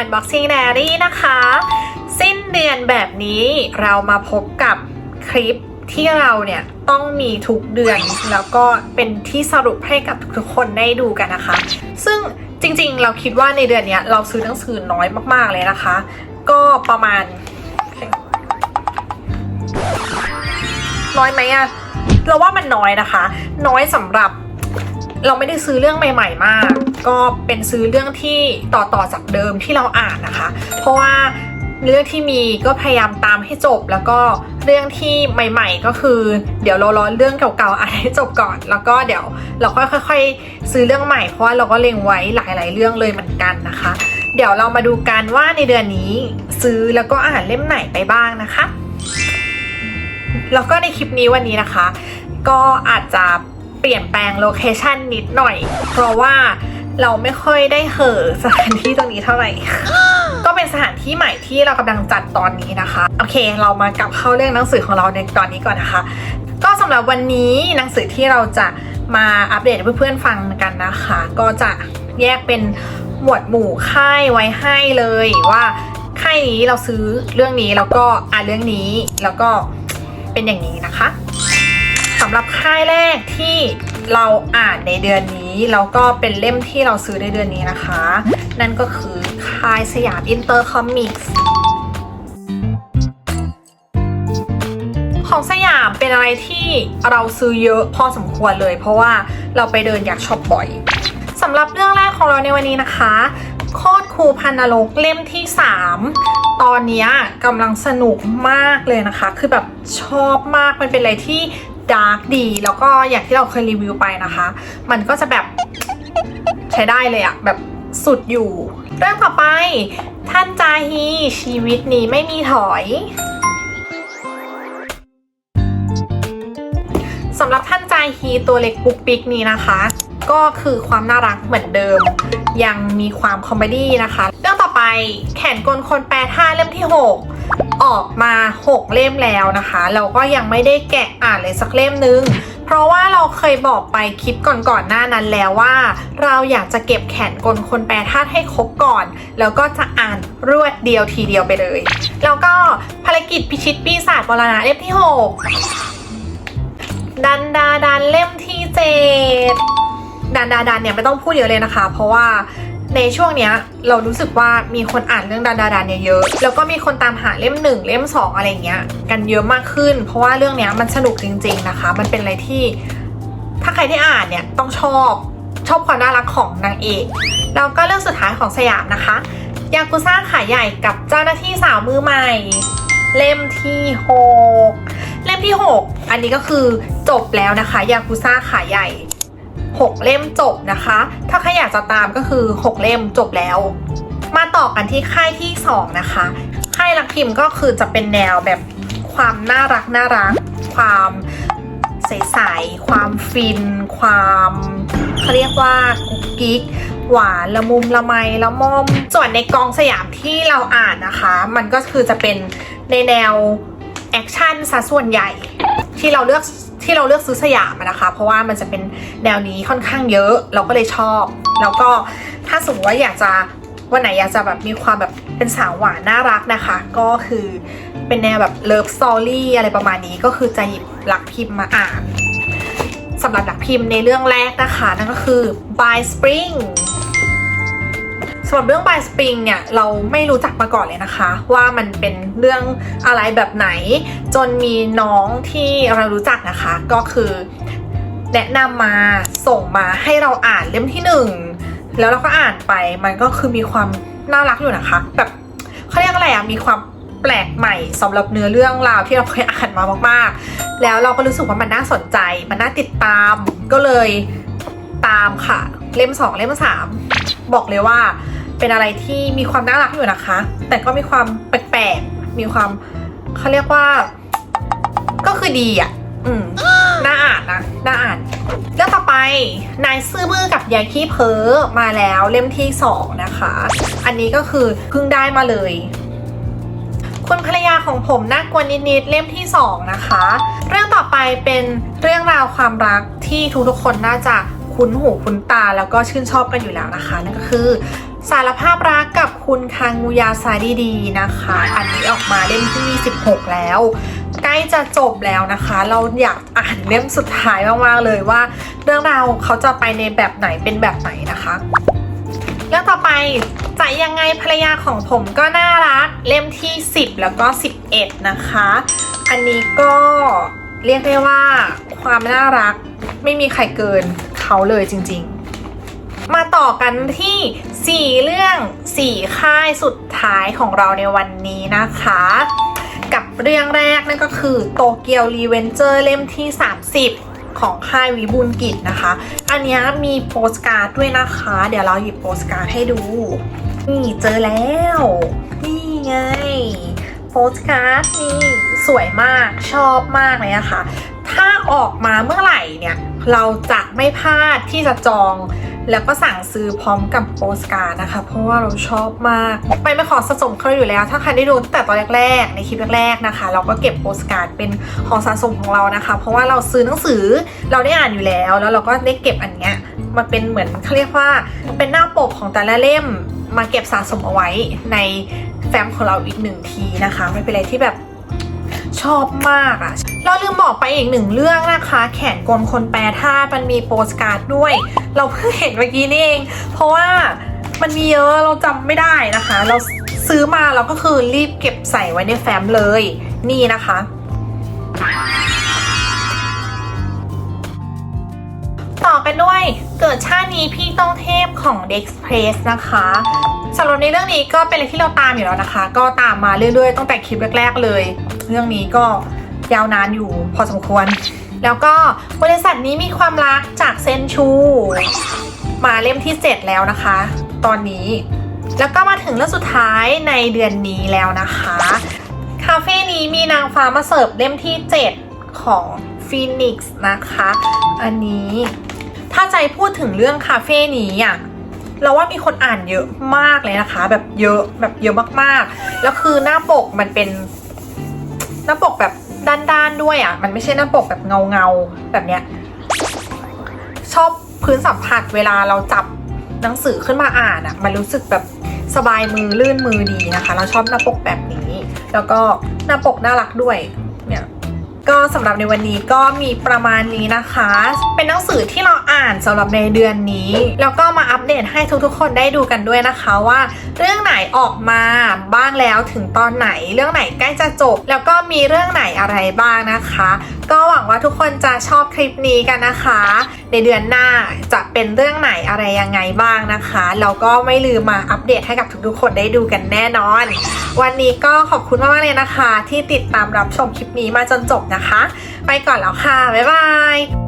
Unboxing Diary นะคะ สิ้นเดือนแบบนี้เรามาพบกับคลิปที่เราเนี่ยต้องมีทุกเดือน แล้วก็เป็นที่สรุปให้กับทุกๆคนได้ดูกันนะคะ ซึ่งจริงๆ เราคิดว่าในเดือนเนี้ยเราซื้อหนังสือน้อยมากๆเลยนะคะ ก็ประมาณ น้อยไหมอะเราว่ามันน้อยนะคะ น้อยสำหรับเราไม่ได้ซื้อเรื่องใหม่ ๆ มาก ก็เป็นซื้อเรื่องที่ต่อต่อจากเดิมที่เราอ่านนะคะ เพราะว่าเรื่องที่มีก็พยายามตามให้จบ แล้วก็เรื่องที่ใหม่ ๆ ก็คือ เดี๋ยวเรารอเรื่องเก่าๆอ่านให้จบก่อน แล้วก็เดี๋ยวเราค่อยๆ ซื้อเรื่องใหม่เพราะว่าเราก็เล็งไว้หลาย ๆ เรื่องเลยเหมือนกันนะคะ เดี๋ยวเรามาดูกันว่าในเดือนนี้ซื้อแล้วก็อ่านเล่มไหนไปบ้างนะคะ แล้วก็ในคลิปนี้วันนี้นะคะ ก็อาจจะเปลี่ยนแปลงโลเคชันนิดหน่อย เพราะว่า เราไม่ค่อยได้เหอสถานที่ตรงนี้เท่าไหร่ ก็เป็นสถานที่ใหม่ที่เรากำลังจัดตอนนี้นะคะ โอเค เรามากลับเข้าเรื่องหนังสือของเราในตอนนี้ก่อนนะคะ ก็สำหรับวันนี้หนังสือที่เราจะมาอัปเดตเพื่อนๆฟังกันนะคะ ก็จะแยกเป็นหมวดหมู่ค่ายไว้ให้เลยว่าค่ายนี้เราซื้อเรื่องนี้แล้วก็อ่านเรื่องนี้แล้วก็เป็นอย่างนี้นะคะสำหรับค่ายแรกที่เราอ่านในเดือนนี้ แล้วก็เป็นเล่มที่เราซื้อในเดือนนี้นะคะ นั่นก็คือค่ายสยามอินเตอร์คอมิกส์ของสยามเป็นอะไรที่เราซื้อเยอะพอสมควรเลย เพราะว่าเราไปเดินอยากช็อปบ่อยสำหรับเรื่องแรกของเราในวันนี้นะคะโคตรครูพันนรกเล่มที่ 3 ตอนนี้กำลังสนุกมากเลยนะคะ คือแบบชอบมากมันเป็นอะไรที่ ดาร์กดี แล้วก็อย่างที่เราเคยรีวิวไปนะคะ มันก็จะแบบใช้ได้เลยอะแบบสุดอยู่ เรื่องต่อไป ท่านจาฮีชีวิตนี้ไม่มีถอยสำหรับท่านจาฮีตัวเล็กปุ๊กปิกนี้นะคะ ก็คือความน่ารักเหมือนเดิม ยังมีความคอมเมดี้นะคะ เรื่องต่อไปแขนกลคนแปลท่าเล่มที่ 6 ออกมา 6 เล่มแล้วนะคะ เราก็ยังไม่ได้แกะอ่านเลยสักเล่มนึง เพราะว่าเราเคยบอกไปคลิปก่อนๆหน้านั้นแล้วว่า เราอยากจะเก็บแขนกลคนแปลธาตุให้ครบก่อน แล้วก็จะอ่านรวดเดียวทีเดียวไปเลย แล้วก็ภารกิจพิชิตปีศาจมรณะเล่มที่ 6 ดันดาดันเล่มที่เจ็ดดันดาดันเนี่ยไม่ต้องพูดเยอะเลยนะคะ เพราะว่า ในช่วงเนี้ยเรารู้สึกว่ามีคนอ่านเรื่องดันดาดันเนี่ยเยอะ แล้วก็มีคนตามหาเล่มหนึ่งเล่มสองอะไรเงี้ย กันเยอะมากขึ้น เพราะว่าเรื่องเนี้ยมันสนุกจริง ๆนะคะ มันเป็นอะไรที่ ถ้าใครที่อ่านเนี่ยต้องชอบชอบความน่ารักของนางเอกแล้วก็เรื่องสุดท้ายของสยามนะคะยากุซ่าขายใหญ่กับเจ้าหน้าที่สาวมือใหม่ เล่มที่หกเล่มที่ 6 อันนี้ก็คือจบแล้วนะคะยากุซ่าขายใหญ่ 6 เล่มจบนะคะ ถ้าใครอยากจะตามก็คือ 6 เล่มจบแล้ว มาต่อกันที่ค่ายที่ 2 นะคะ ค่ายรักพิมพ์ก็คือจะเป็นแนวแบบความน่ารักน่ารัก ความใสๆความฟิน ความเขาเรียกว่ากุ๊กกิ๊กหวานละมุมละไมละม่อม ส่วนในกองสยามที่เราอ่านนะคะ มันก็คือจะเป็นในแนวแอคชั่นซะส่วนใหญ่ ที่เราเลือก ที่เราเลือกซื้อสยามนะคะ เพราะว่ามันจะเป็นแนวนี้ค่อนข้างเยอะเราก็เลยชอบ แล้วก็ถ้าสมมติว่าอยากจะวันไหนอยากจะแบบมีความแบบเป็นสาวหวานน่ารักนะคะ ก็คือเป็นแนวแบบเลิฟสตอรี่อะไรประมาณนี้ก็คือจะหยิบหลักพิมพ์มาอ่านสำหรับหลักพิมพ์ในเรื่องแรกนะคะ นั่นก็คือ By Spring สำหรับเรื่อง By Spring เนี่ยเราไม่รู้จักมาก่อนเลยนะคะ ว่ามันเป็นเรื่องอะไรแบบไหน จนมีน้องที่เรารู้จักนะคะ ก็คือแนะนำมาส่งมาให้เราอ่านเล่มที่หนึ่งแล้วเราก็อ่านไปมันก็คือมีความน่ารักอยู่นะคะ แบบเขาเรียกอะไรอะมีความแปลกใหม่สำหรับเนื้อเรื่องราวที่เราเคยอ่านมามาก ๆ แล้วเราก็รู้สึกว่ามันน่าสนใจ มันน่าติดตาม ก็เลยตามค่ะ เล่ม 2 เล่ม 3 บอกเลยว่า เป็นอะไรที่มีความน่ารักอยู่นะคะ แต่ก็มีความแปลกๆ มีความเขาเรียกว่า ก็คือดีอะ อืมน่าอ่านนะน่าอ่านเรื่องต่อไปนายซื่อบื้อกับยายขี้เพ้อมาแล้วเล่มที่2นะคะ อันนี้ก็คือเพิ่งได้มาเลยคุณภรรยาของผมน่ากลัวนิดๆเล่มที่ 2 นะคะ เรื่องต่อไปเป็นเรื่องราวความรักที่ทุกๆคนน่าจะคุ้นหูคุ้นตาแล้วก็ชื่นชอบกันอยู่แล้วนะคะ นั่นก็คือ สารภาพรักกับคุณคางมูยาซาดีดีนะคะ อันนี้ออกมาเล่มที่16แล้ว ใกล้จะจบแล้วนะคะ เราอยากอ่านเล่มสุดท้ายมากๆเลยว่า เรื่องราวเขาจะไปในแบบไหนเป็นแบบไหนนะคะเรื่องต่อไปจะยังไงภรรยาของผมก็น่ารักเล่มที่ 10 แล้วก็ 11 นะคะ อันนี้ก็เรียกได้ว่าความน่ารักไม่มีใครเกินเขาเลยจริงๆ มาต่อกันที่ 4 เรื่อง 4 ค่ายสุดท้ายของเราในวันนี้นะคะ กับเรื่องแรกนั่นก็คือโตเกียวรีเวนเจอร์เล่มที่ 30 ของค่ายวิบูลกิจนะคะ อันนี้มีโปสการ์ดด้วยนะคะ เดี๋ยวเราหยิบโปสการ์ดให้ดู นี่เจอแล้ว นี่ไงโปสการ์ดนี่สวยมากชอบมากเลยนะคะถ้าออกมาเมื่อไหร่เนี่ย เราจะไม่พลาดที่จะจอง แล้วก็สั่งซื้อพร้อมกับโปสการ์ดนะคะ เพราะว่าเราชอบมาก ไปไม่ขอสะสมเขาอยู่แล้ว ถ้าใครได้ดูตั้งแต่ตอนแรกๆ ในคลิปแรกๆนะคะ เราก็เก็บโปสการ์ดเป็นของสะสมของเรานะคะ เพราะว่าเราซื้อหนังสือเราได้อ่านอยู่แล้ว แล้วเราก็ได้เก็บอันเนี้ยมาเป็นเหมือนเขาเรียกว่าเป็นหน้าปกของแต่ละเล่มมาเก็บสะสมเอาไว้ในแฟ้มของเราอีกหนึ่งทีนะคะ ไม่เป็นไรที่แบบ ชอบมากอะ่ะเราลืมบอกไปอีกหนึ่งเรื่องนะคะ แขนกลคนแปรธามันมีโปสการ์ดด้วย เราเพิ่งเห็นเมื่อกี้นี่เอง เพราะว่ามันมีเยอะเราจำไม่ได้นะคะ เราซื้อมาเราก็คือรีบเก็บใส่ไว้ในแฟ้มเลย นี่นะคะต่อกันด้วยเกิดชาตินี้พี่ต้องเทพของ Dex Press นะคะสำหรับในเรื่องนี้ก็เป็นอะไรที่เราตามอยู่แล้วนะคะ ก็ตามมาเรื่อยๆตั้งแต่คลิปแรก ๆ เลย เรื่องนี้ก็ยาวนานอยู่พอสมควร แล้วก็บริษัทนี้มีความรักจากเซนชู มาเล่มที่ 7 แล้วนะคะ ตอนนี้แล้วก็มาถึงเรื่องสุดท้ายในเดือนนี้แล้วนะคะ คาเฟ่นี้มีนางฟ้ามาเสิร์ฟเล่มที่ 7 ของ Phoenix นะคะ อันนี้ถ้าใจพูดถึงเรื่องคาเฟ่นี้อะเราว่ามีคนอ่านเยอะมากเลยนะคะ แบบเยอะแบบเยอะมากๆ แล้วคือหน้าปกมันเป็น น้าปกแบบด้านๆด้วยอะ มันไม่ใช่หน้าปกแบบเงาๆแบบเนี้ย ชอบพื้นสัมผัสเวลาเราจับหนังสือขึ้นมาอ่านอะ มันรู้สึกแบบสบายมือลื่นมือดีนะคะ เราชอบหน้าปกแบบนี้ แล้วก็หน้าปกน่ารักด้วย ก็สำหรับในวันนี้ก็มีประมาณนี้นะคะ เป็นหนังสือที่เราอ่านสำหรับในเดือนนี้ แล้วก็มาอัปเดตให้ทุกๆ คนได้ดูกันด้วยนะคะว่า เรื่องไหนออกมาบ้างแล้วถึงตอนไหน เรื่องไหนใกล้จะจบ แล้วก็มีเรื่องไหนอะไรบ้างนะคะ ก็หวังว่าทุกคนจะชอบคลิปนี้กันนะคะ ในเดือนหน้าจะเป็นเรื่องไหนอะไรยังไงบ้างนะคะแล้วก็ไม่ลืมมาอัปเดตให้กับทุกๆคนได้ดูกันแน่นอน วันนี้ก็ขอบคุณมากๆเลยนะคะ ที่ติดตามรับชมคลิปนี้มาจนจบนะคะ ไปก่อนแล้วค่ะ บ๊ายบาย